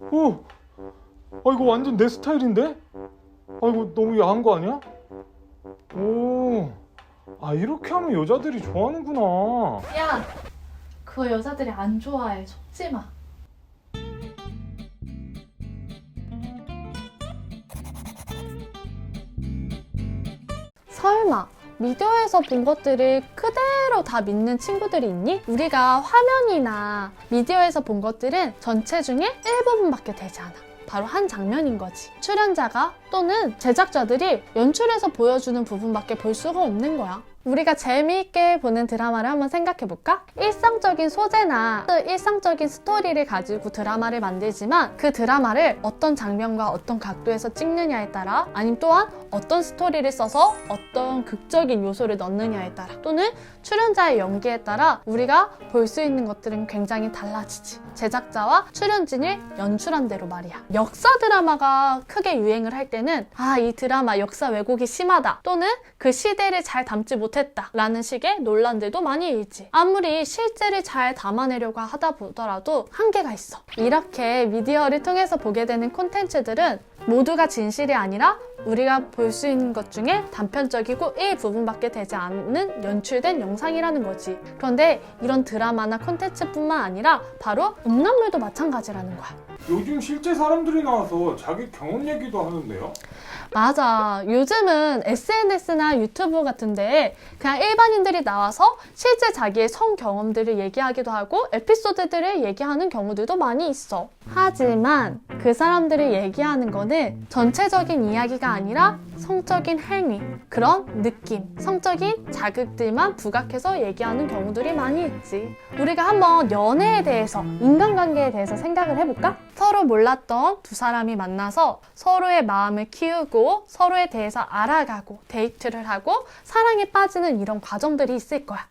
오, 아 이거 완전 내 스타일인데? 아 이거 너무 야한 거 아니야? 오, 아 이렇게 하면 여자들이 좋아하는구나. 야, 그거 여자들이 안 좋아해. 속지 마. 설마 미디어에서 본 것들을 그대로 다 믿는 친구들이 있니? 우리가 화면이나 미디어에서 본 것들은 전체 중에 일부분밖에 되지 않아. 바로 한 장면인 거지. 출연자가 또는 제작자들이 연출해서 보여주는 부분밖에 볼 수가 없는 거야. 우리가 재미있게 보는 드라마를 한번 생각해 볼까? 일상적인 소재나 일상적인 스토리를 가지고 드라마를 만들지만 그 드라마를 어떤 장면과 어떤 각도에서 찍느냐에 따라 아니면 또한 어떤 스토리를 써서 어떤 극적인 요소를 넣느냐에 따라 또는 출연자의 연기에 따라 우리가 볼 수 있는 것들은 굉장히 달라지지. 제작자와 출연진을 연출한 대로 말이야. 역사 드라마가 크게 유행을 할 때는 아, 이 드라마 역사 왜곡이 심하다. 또는 그 시대를 잘 담지 못했다. 라는 식의 논란들도 많이 일지. 아무리 실제를 잘 담아내려고 하다 보더라도 한계가 있어. 이렇게 미디어를 통해서 보게 되는 콘텐츠들은 모두가 진실이 아니라 우리가 볼 수 있는 것 중에 단편적이고 일부분밖에 되지 않는 연출된 영상이라는 거지. 그런데 이런 드라마나 콘텐츠뿐만 아니라 바로 음란물도 마찬가지라는 거야. 요즘 실제 사람들이 나와서 자기 경험 얘기도 하는데요. 맞아. 요즘은 SNS나 유튜브 같은데 그냥 일반인들이 나와서 실제 자기의 성 경험들을 얘기하기도 하고 에피소드들을 얘기하는 경우들도 많이 있어. 하지만 그 사람들이 얘기하는 거는 전체적인 이야기가 아니라 성적인 행위, 그런 느낌, 성적인 자극들만 부각해서 얘기하는 경우들이 많이 있지. 우리가 한번 연애에 대해서, 인간관계에 대해서 생각을 해볼까? 서로 몰랐던 두 사람이 만나서 서로의 마음을 키우고 서로에 대해서 알아가고 데이트를 하고 사랑에 빠지는 이런 과정들이 있을 거야.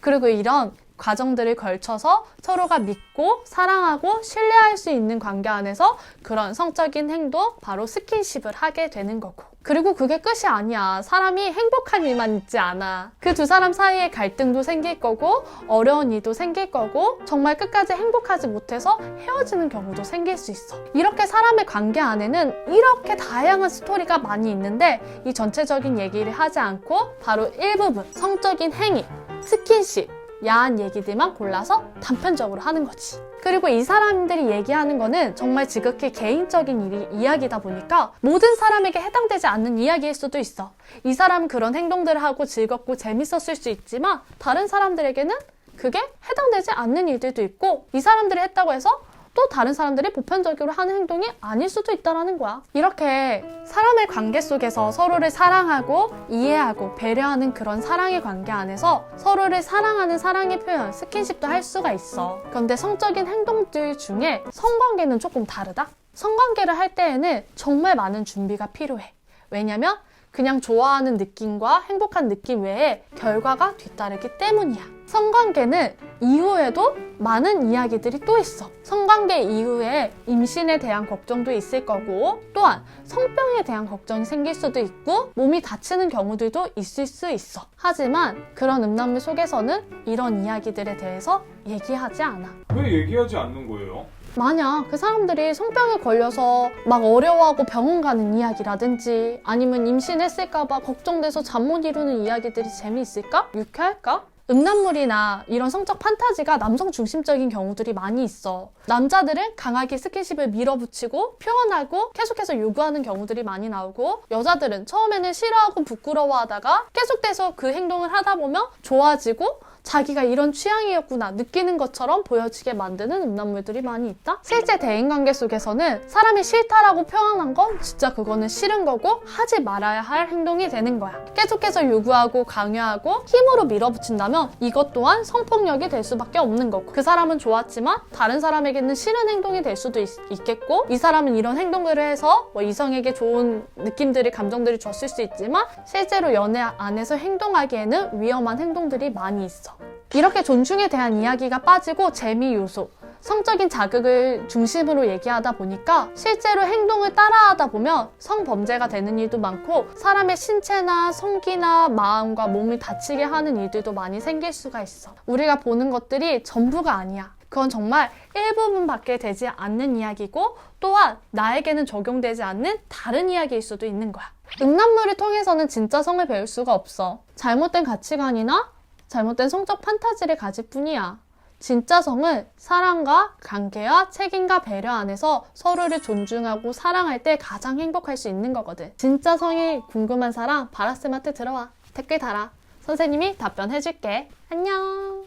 그리고 이런 과정들을 걸쳐서 서로가 믿고 사랑하고 신뢰할 수 있는 관계 안에서 그런 성적인 행동, 바로 스킨십을 하게 되는 거고. 그리고 그게 끝이 아니야. 사람이 행복한 일만 있지 않아. 그 두 사람 사이에 갈등도 생길 거고, 어려운 일도 생길 거고, 정말 끝까지 행복하지 못해서 헤어지는 경우도 생길 수 있어. 이렇게 사람의 관계 안에는 이렇게 다양한 스토리가 많이 있는데, 이 전체적인 얘기를 하지 않고, 바로 일부분, 성적인 행위, 스킨십, 야한 얘기들만 골라서 단편적으로 하는 거지. 그리고 이 사람들이 얘기하는 거는 정말 지극히 개인적인 일이, 이야기다 보니까 모든 사람에게 해당되지 않는 이야기일 수도 있어. 이 사람은 그런 행동들을 하고 즐겁고 재밌었을 수 있지만 다른 사람들에게는 그게 해당되지 않는 일들도 있고 이 사람들이 했다고 해서 또 다른 사람들이 보편적으로 하는 행동이 아닐 수도 있다라는 거야. 이렇게 사람의 관계 속에서 서로를 사랑하고 이해하고 배려하는 그런 사랑의 관계 안에서 서로를 사랑하는 사랑의 표현, 스킨십도 할 수가 있어. 그런데 성적인 행동들 중에 성관계는 조금 다르다? 성관계를 할 때에는 정말 많은 준비가 필요해. 왜냐면 그냥 좋아하는 느낌과 행복한 느낌 외에 결과가 뒤따르기 때문이야. 성관계는 이후에도 많은 이야기들이 또 있어. 성관계 이후에 임신에 대한 걱정도 있을 거고, 또한 성병에 대한 걱정이 생길 수도 있고, 몸이 다치는 경우들도 있을 수 있어. 하지만 그런 음란물 속에서는 이런 이야기들에 대해서 얘기하지 않아. 왜 얘기하지 않는 거예요? 만약 그 사람들이 성병에 걸려서 막 어려워하고 병원 가는 이야기라든지 아니면 임신했을까봐 걱정돼서 잠 못 이루는 이야기들이 재미있을까? 유쾌할까? 음란물이나 이런 성적 판타지가 남성 중심적인 경우들이 많이 있어. 남자들은 강하게 스킨십을 밀어붙이고 표현하고 계속해서 요구하는 경우들이 많이 나오고 여자들은 처음에는 싫어하고 부끄러워하다가 계속돼서 그 행동을 하다 보면 좋아지고 자기가 이런 취향이었구나 느끼는 것처럼 보여지게 만드는 음란물들이 많이 있다? 실제 대인관계 속에서는 사람이 싫다라고 표현한 건 진짜 그거는 싫은 거고 하지 말아야 할 행동이 되는 거야. 계속해서 요구하고 강요하고 힘으로 밀어붙인다면 이것 또한 성폭력이 될 수밖에 없는 거고 그 사람은 좋았지만 다른 사람에게는 싫은 행동이 될 수도 있, 겠고이 사람은 이런 행동들을 해서 뭐 이성에게 좋은 느낌들이 감정들이 줬을 수 있지만 실제로 연애 안에서 행동하기에는 위험한 행동들이 많이 있어. 이렇게 존중에 대한 이야기가 빠지고 재미 요소, 성적인 자극을 중심으로 얘기하다 보니까 실제로 행동을 따라하다 보면 성범죄가 되는 일도 많고 사람의 신체나 성기나 마음과 몸을 다치게 하는 일들도 많이 생길 수가 있어. 우리가 보는 것들이 전부가 아니야. 그건 정말 일부분밖에 되지 않는 이야기고 또한 나에게는 적용되지 않는 다른 이야기일 수도 있는 거야. 음란물을 통해서는 진짜 성을 배울 수가 없어. 잘못된 가치관이나 잘못된 성적 판타지를 가질 뿐이야. 진짜 성은 사랑과 관계와 책임과 배려 안에서 서로를 존중하고 사랑할 때 가장 행복할 수 있는 거거든. 진짜 성이 궁금한 사람 바라스마트 들어와. 댓글 달아. 선생님이 답변해줄게. 안녕.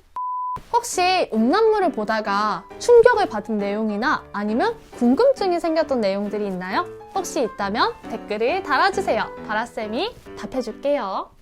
혹시 음란물을 보다가 충격을 받은 내용이나 아니면 궁금증이 생겼던 내용들이 있나요? 혹시 있다면 댓글을 달아주세요. 바라쌤이 답해줄게요.